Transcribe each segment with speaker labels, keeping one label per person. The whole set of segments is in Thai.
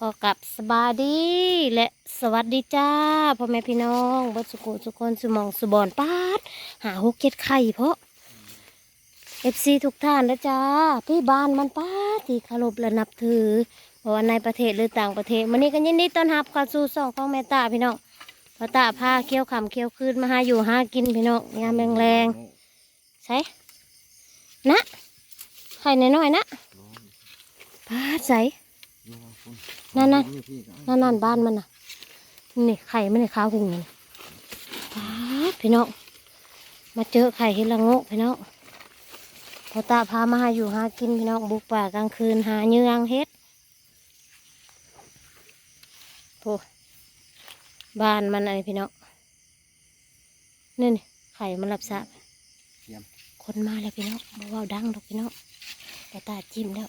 Speaker 1: ก็กลับสบายดีและสวัสดีจ้าพ่อแม่พี่น้องบดสุกุสุคนสุมองสุบอนปาด หาหกเจ็ดไข่เพราะเอฟซีทุกท่านนะจ้าที่บ้านมันป้าดที่เคารพและนับถือเพราะว่าในประเทศหรือต่างประเทศมันนี้กันยินดีต้อนรับเข้าสู่ช่องของแม่ตาพี่น้องพอตาพาเคี้ยวขำเคี้ยวคืนมาหาอยู่หากินพี่น้องยามแรงๆใช่นะไข่น้อยๆนะป้าดใส นั่นน่ะนั่นนั่นบ้านมันน่ะ นี่ไข่มันในข้าวหุงนี่ป๊าดพี่น้อง มาเจอไข่เห็ดละโงกพี่น้องพอตาพามาหาอยู่หากินพี่น้องบุกป่ากลางคืนหาเนื้องเฮ็ดโอ้บ้านมันอะไรพี่น้องนี่นี่ไข่มันหลับสะ
Speaker 2: เทียม
Speaker 1: คนมาแล้วพี่น้องบ่เว่าดังดอกพี่น้องพอตาจิ้มแล้ว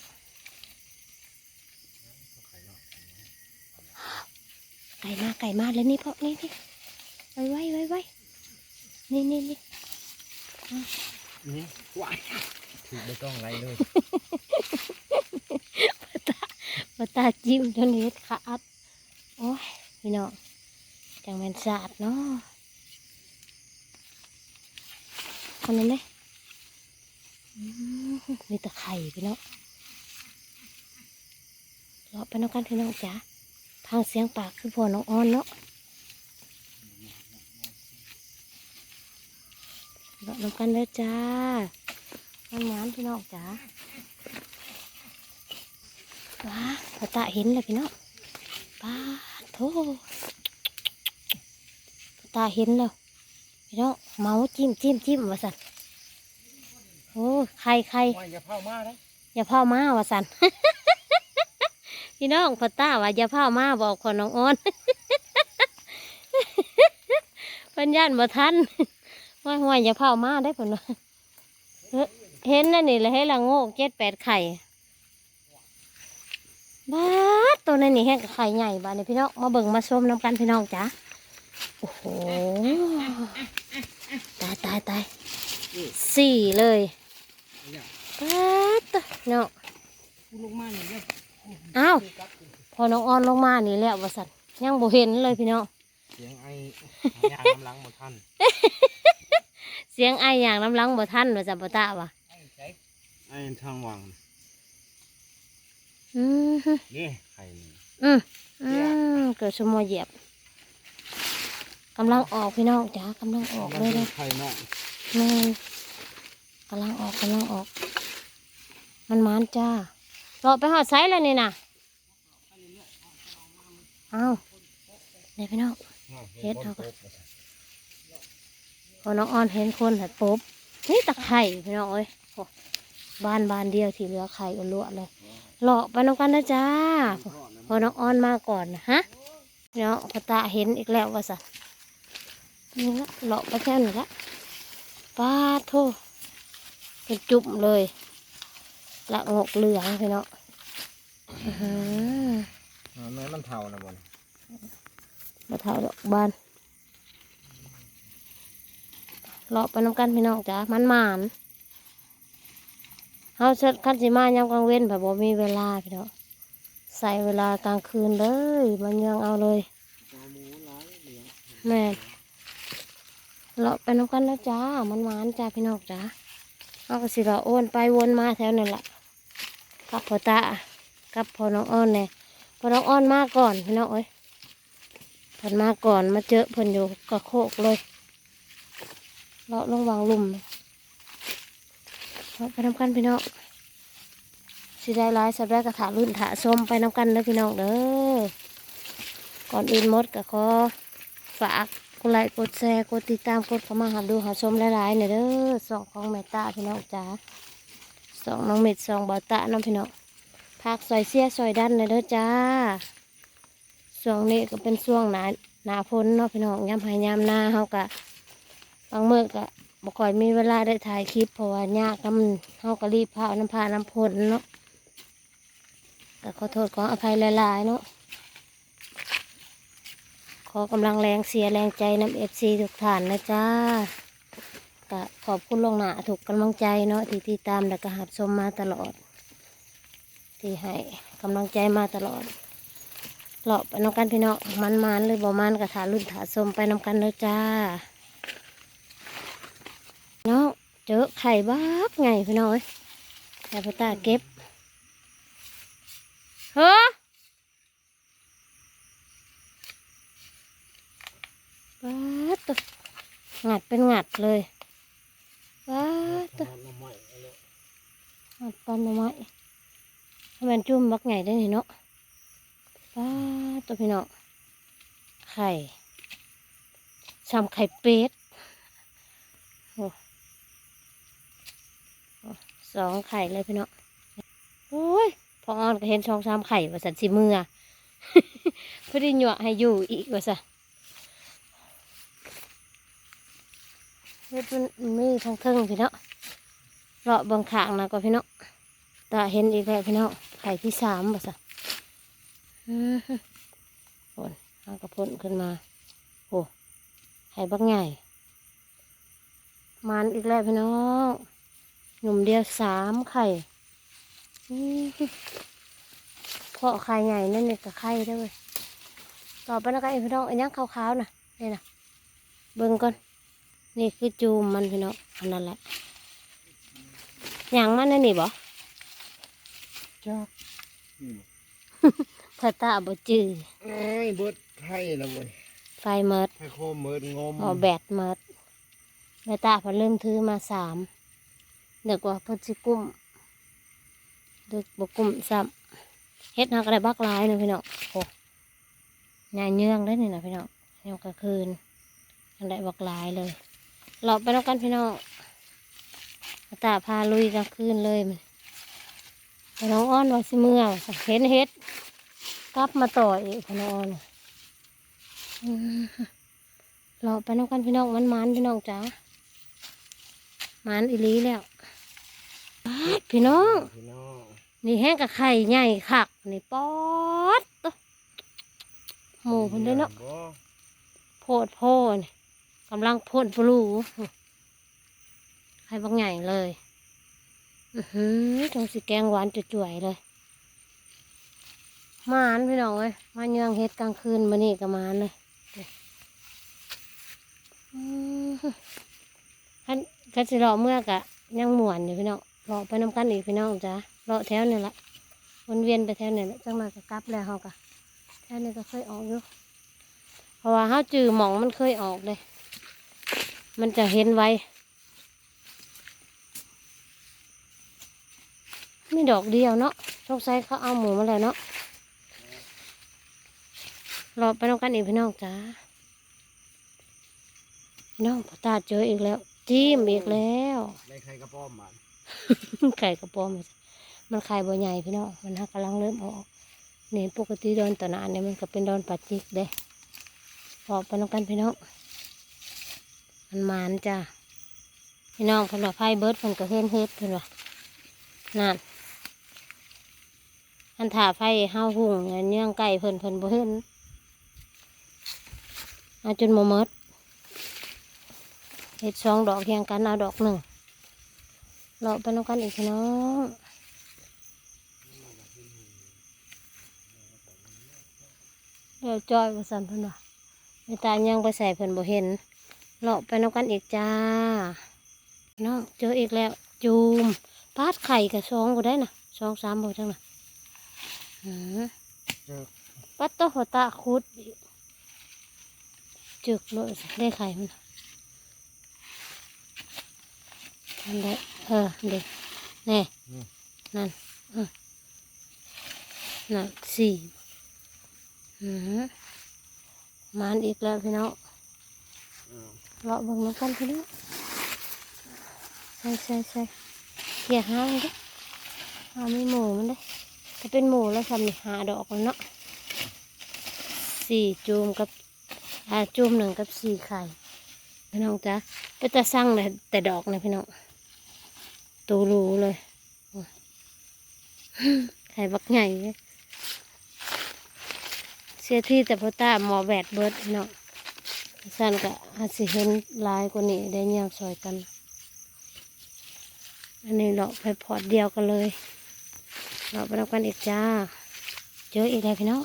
Speaker 1: ก่มาไก่มาแล้วนี่พ่อนี่นี่ไว้ไว้ไว้ไว้นี่นี่นี่
Speaker 2: นี่ว้ายถูกไม่ต้องไรเลย
Speaker 1: ปตาจิ้มจนเฮ็ดขาดโอ้ยพี่น้องจังแม่นสาดเนาะคนนั้นไหมอืมมีแตะไข่พี่น้องเลาะไปน้องกันพี่น้องจ๋า ทางเสียงปากคือพ่อน้องอ่อนเนาะเลาะน้องกันเลยจ้าทำงานพี่น้องจ๋าว้าพอตาเห็นเลยพี่น้องป้าดโถพอตาเห็นแล้วพี่น้องเมาจิ้มจิ้มจิ้มวาสันโอ้ใครใคร
Speaker 2: ว่าอย่าเผามาได้
Speaker 1: อย่าเผามาวาสัน พี่น้องพอตาว่าอย่าเผามาบอกคนน้องอ้อนปัญญานบ่ทันว่าห่วยอย่าเผามาได้ผลเฮ้เห็นนั่นนี่เลยให้ละโงกเจ็ดแปดไข่บ้าตัวนั้นนี่แห้งไข่ใหญ่บ้านนี่พี่น้องมาเบิ่งมาชมน้ำกันพี่น้องจ้ะโอ้โหตายตายตายสี่เลยบ้าตัวเนาะ
Speaker 2: ลงมาเนี่ยเนี่ย
Speaker 1: อ้าวพอน้องออนลงมานี่แหละวสันยังบ่เห็นเลยพี่น้อง
Speaker 2: เสียงไอ้ยางกำลังหมดท่าน
Speaker 1: เสียงไออย่างน้ำลังบ่ทันว่าจะบ่ตาวะ
Speaker 2: ไอ้ทางวัง
Speaker 1: อืมฮึ
Speaker 2: นี่ไข่นี่
Speaker 1: อืมอืมเกิดสมอเหยียบกำลังออกพี่น้องจ้ากำลังออกเลยเลย
Speaker 2: ไข่เนาะ
Speaker 1: แม่นกำลังออกกำลังออก มันมานจ้า เราไปหอดไซส์แล้วนี่นะเอาเดี๋ยวพี่น้องเฮ็ดเอาก่อนพอน้องออนเห็นคนหัดปุ๊บนี่ตะไคร่พี่น้องเอ้ยบ้านบานเดียวที่เหลือไข่อุลวเลยหลอกไปน้องกันนะจ้าพอน้องออนมาก่อนนะฮะเนาะพอตาเห็นอีกแล้วว่าสัตว์นี่ละหลอกไปแค่นี้ละป้าโทเป็นจุ่มเลย ละงกเหลืองพี่น้องอื้อหือ
Speaker 2: แม่มันเท่านะบน
Speaker 1: มาเท่าดอกบานเลาะไปน้ำกันพี่น้องจ้ามันหมานเฮาเชิดคันสิมายามกลางเว้นแบบบ่มีเวลาพี่น้องใส่เวลากลางคืนเลยมันยังเอาเลยแม่นเลาะไปน้ำกันนะจ้ามันหวานจ้าพี่น้องจ้าเอาก็สิเราะโอนไปวนมาแถวนั่นแหละ กับพ่อตากับพ่อน้องอ้อนเนี่ยพ่อน้องอ้อนมาก่อนพี่น้องเอ้ยเพิ่นมาก่อนมาเจอเพิ่นอยู่กระโคกเลยเลาะลงวางลุ่มเลาะไปน้ำกันพี่น้องสิได้ร้ายสับได้กระถารุ่นถาส้มไปน้ำกันเด้อพี่น้องเด้อก่อนอื่นมดก็ขอฝากกดไลค์กดแชร์กดติดตามกดเข้ามาหาดูหาชมหลายๆเนี่ยเด้อสองของแม่ตาพี่น้องจ๋า สองน้องเม็ดสองบาตาน้องพี่น้องพักซอยเสียซอยดันเนี่ยเด้อจ้าช่วงนี้ก็เป็นช่วงหนาหนาพ้นเนาะพี่น้องยามหายยามหน้าเฮากะบางเมื้อก็บ่ค่อยมีเวลาได้ถ่ายคลิปเพราะว่ายากน้ำเฮาก็รีบพาน้ำพาน้ำพ้นเนาะก็ขอโทษขออภัยหลายๆเนาะขอกำลังแรงเสียแรงใจน้ำเอฟซีทุกท่านนะจ้า ก็ขอบคุณลงหนาถูกกำลังใจเนาะที่ติดตามและก็หับชมมาตลอด ที่ให้กำลังใจมาตลอดเลาะไปน้ำกันพี่น้องมันมันเลยบ่มันกระถารุ่นถาสมไปน้ำกันเลยจ้าเนาะเจอไข่บ้ากไงพี่น้องเอ้ยไข่พตาเก็บเฮ้อบ้าดตัวงัดเป็นงัดเลย บ้าตัว
Speaker 2: น้ำใหม่เอาเลย
Speaker 1: งัดปันหน่อไม้ให้มันจุ่มบักไงได้เนาะบ้าตัวพี่น้องไข่ชำไข่เป็ดสองไข่เลยพี่น้องโอ้ยพอออนก็เห็นช่องสามไข่ว่าสันสิมือพอที่หยวให้อยู่อีกว่าสัน เฮ็ดมันมีทั้งเทิงพี่เนาะเลาะบางขางนะก็พี่เนาะตาเห็นอีกแล้วพี่เนาะไข่ที่สามว่สันอือฮึโอนเอากระพ่นขึ้นมา โอ้ไข่บักใหญ่มันอีกแล้วพี่น้องหนุ่มเดียวสามไข่เพาะไข่ใหญ่นั่นเนี่ยกับไข่ด้วยต่อไปนะกันพี่น้องอันยังขาวๆนะนี่นะเบิ่งก่อน นี่คือจูมมันพี่น้องอันนั้นแหละอย่างมันนั่นนี่บ่
Speaker 2: จ้า
Speaker 1: ถ้าตาบ่จืด
Speaker 2: ไอ้ยเบิดไข่แล้วเว้ย
Speaker 1: ไฟเมิด
Speaker 2: ไข่โคมเมิดงม
Speaker 1: หอแบตเมิดแม่ตาพอเริ่มถือมาสามเด็กว่าเพิ่นสิกุ้มเด็กบ่กุ้มซ้ำเฮ็ดหักอะไรบักหลายเนาะพี่น้องโอ้ยายเยื่องได้นี่นะพี่น้องยามกลางคืนอันใดบักหลายเลย เราไปแล้วกันพี่น้องแม่ตาพาลุยกลางคืนเลยมันไปน้องอ้อนว่าสิเมื่อว่าเห็นเฮ็ดกลับมาต่ออีกพี่น้องอ้อนอืมเราไปน้ำกันพี่น้องมันมันๆพี่น้องจ้ามันอีหลีแล้วป๊าดพี่น้อง
Speaker 2: พี่น้อง
Speaker 1: นี่แห้งกับไข่ใหญ่คักนี่ป๊อดตัวหมูเพิ่นเด้อเนาะ
Speaker 2: บ่
Speaker 1: โพดโพนี่ กำลังพ่นปลูไข่บักใหญ่เลยอือหือจังสิแกงหวานจุ๋ยเลย มานพี่น้องเอ้ยมาเยืองเฮ็ดกลางคืนมานี่ก็มานเลยอืมคันคันสิรอเมื่อกะยังหมวนอยู่พี่น้องรอไปน้ำกันอีกพี่น้องจ้ะรอแถวนี่ละวนเวียนไปแถวนี่แหละจังหน่อยก็กลับแล้วเฮากะแถวนี้ก็เคยออกอยู่เพราะว่าเฮาจือหมองมันเคยออกเลย มันจะเห็นไวมีดอกเดียวเนาะสงสัยเขาเอาหมูมาแล้วเนาะรอไปน้ำกันอีกพี่น้องจ้าน้องพ่อตาเจออีกแล้ว จิ้มอีกแล้ว
Speaker 2: ได้ไข่กระป้อมมัน
Speaker 1: ไข่กระป๋อมมันไข่บ่ใหญ่พี่น้องมันหักกำลังเริ่มออกนี่ปกติดอนตะนานเนี่ยมันก็เป็นดอนปัดจิกเด้ออกไปน้องกันพี่น้อง มันมานจ้าพี่น้องเพิ่นว่าไพ่เบิร์ดเพิ่นก็เห็นเฮ็ดเพิ่นว่านั่นอันถ่าไฟเฮาหุ่งเนี่ยเนื่องไก่เพิ่นเพิ่นบ่เห็นเอาจนโมเมดเห็ดสองดอกเรียงกันเอาดอกหนึ่งเราไปน้องกันอีกพี่น้องเดี๋ยวจอยมาสั่นเพิ่นว่าไม่ตายังไปใส่เพิ่นบ่เห็น เราะไปน้องกันอีกจ้าน้องเจออีกแล้วจูมปาดไข่กับสองก็ได้นะสองสามบ่จังนะอืม
Speaker 2: เจอ
Speaker 1: ปัดโตหัวตาคุดจึกเลยได้ไข่มันนั่นแหละเออเด็กแน่นั่นนั่นสี่อืมมานอีกแล้วพี่น้อง เลาะเบิ่งน้ำกันพี่น้ใช่ใช่ใช่เกี่ยหามันดิเอาไม่หมูมันเลยถ้าเป็นหมูแล้วทำนี่หาดอกมันเนาะสี่จูมกับอ่าจูมหนึ่งกับสี่ไข่พี่น้องจ้ะไปแต่สั่งเลยแต่ดอกนะพี่น้องตูรูเลยไข่บักใหญ่เสียที่แต่พ่อตาหมอแบดเบิร์ดเนาะ สันก็อาจสิเห็นลายกว่านี้ได้เนี่ยซอยกัน อันนี้เราไปพอดเดียวกันเลย เราไปรับกันอีกจ้า เจออีกแล้วพี่น้อง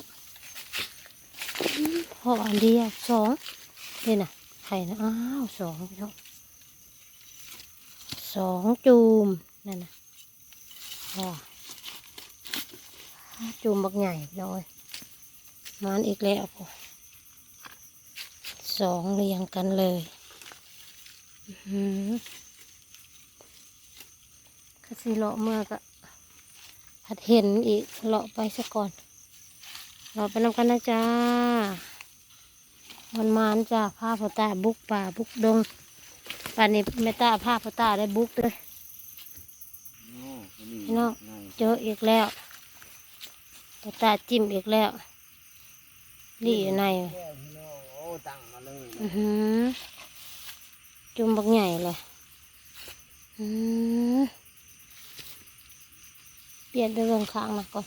Speaker 1: พออันเดียวสองนี่นะไข่นะอ้าวสองพี่น้องสองจูมนั่นนะพอจูมบักใหญ่พี่น้อยมันอีกแล้วพอ สองเรียงกันเลยอื้อหือก็สิเลาะเมื่อก็หัดเห็นอีกเลาะไปซะก่อนเราไปนำกันนะจ้ามันมานจ้าผ้าพอตาบุกป่าบุกดงป่านนี้แม่ตาผ้าพอตาได้บุกเลยพี่น้องเจออีกแล้วพอตาจิ้มอีกแล้วนี่อยู่ใน
Speaker 2: โอ้ตั้งมาเลย
Speaker 1: อือหือจุ่มบักใหญ่เลยอือเปลี่ยนไปเรื่องข้างนะก่อน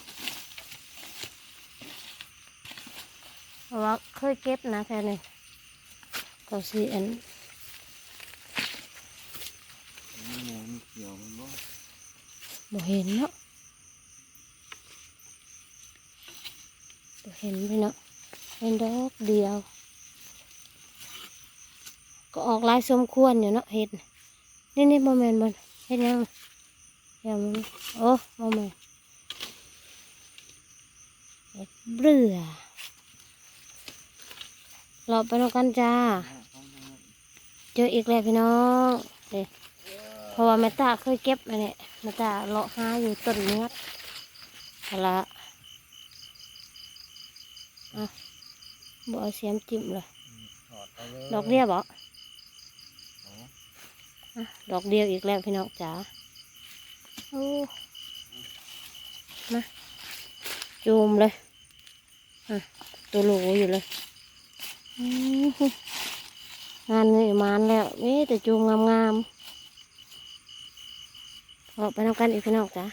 Speaker 1: ว่าเคยเก็บนะแค่นี้ก็สีอัน
Speaker 2: นี่แหละมันเขียวมันบ่
Speaker 1: บ่เห็นเนาะบ่เห็นพี่เนาะเห็นดอกเดียว ก็ออกลายสมควรอยู่เนาะเห็ดน่ะนี่นี่โมเมนต์บนเห็ดยังยังมันโอ้โมเมนต์เห็ดเบื่อเราไปนกันจ้า เจออีกแล้วพี่น้องเด็เพราะว่าแม่ตาเคยเก็บอันนี้แม่ตาเลาะหาอยู่ต้นเนี้ยเอาละอะบ่เอาเสียมจิ้มเลย
Speaker 2: ดอ
Speaker 1: กเดียวบ่
Speaker 2: อ๋อ
Speaker 1: ดอกเดียวอีกแล้วพี่น้องจ๋าโอ้มาจูมเลยตัวโหลอยู่เลยงานเงยมานแล้วนี่แต่จูมงามๆออกไปทำกันอีกพี่น้องจ๋า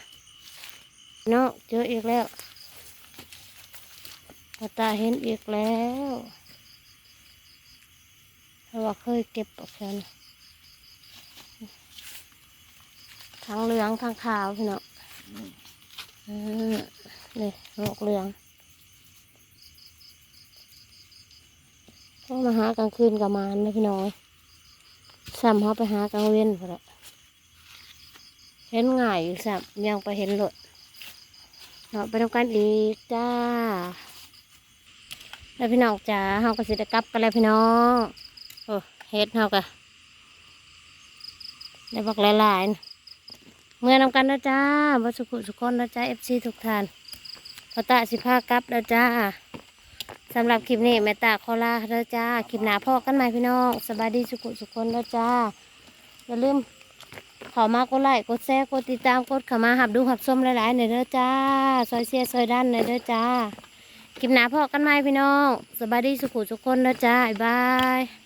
Speaker 1: น้องเจออีกแล้วตาเห็นอีกแล้วเราเคยเก็บออกแค่นี้ ทั้งเหลืองทั้งขาวพี่น้องอืมนี่หมวกเหลืองก็มาหากลางคืนกับมานนะพี่น้อยซ้ำเขาไปหากลางเว้นพอละเห็นง่ายอยู่ซ้ำยังไปเห็นรถเราไปทำกันอีกจ้า แล้วพี่น้องจ๋าเฮาก็สิได้กลับกันแล้วพี่น้องโอ้เฮ็ดเฮากะได้บักหลายๆนะ เมื่อนำกันนะจ้าวัสุขุสุคนนะจ้าเอฟซีทุกท่านพอตาสิพากับแล้วจ้าสำหรับคลิปนี้แม่ตาขอลาแล้วจ้าคลิปหนาพ่อกันใหม่พี่น้องสบายดีสุขุสุคนแล้วจ้าอย่าลืมขอมากดไลค์กดแชร์กดติดตามกดเข้ามาหับดูหับส้มหลายๆหน่อยเด้อจ้า ซอยเสียซอยด้านหน่อยเด้อจ้าคลิปหนาพ่อกันใหมพี่น้อง สบายดีสุขุสุคนแล้วจ้า บ๊ายบาย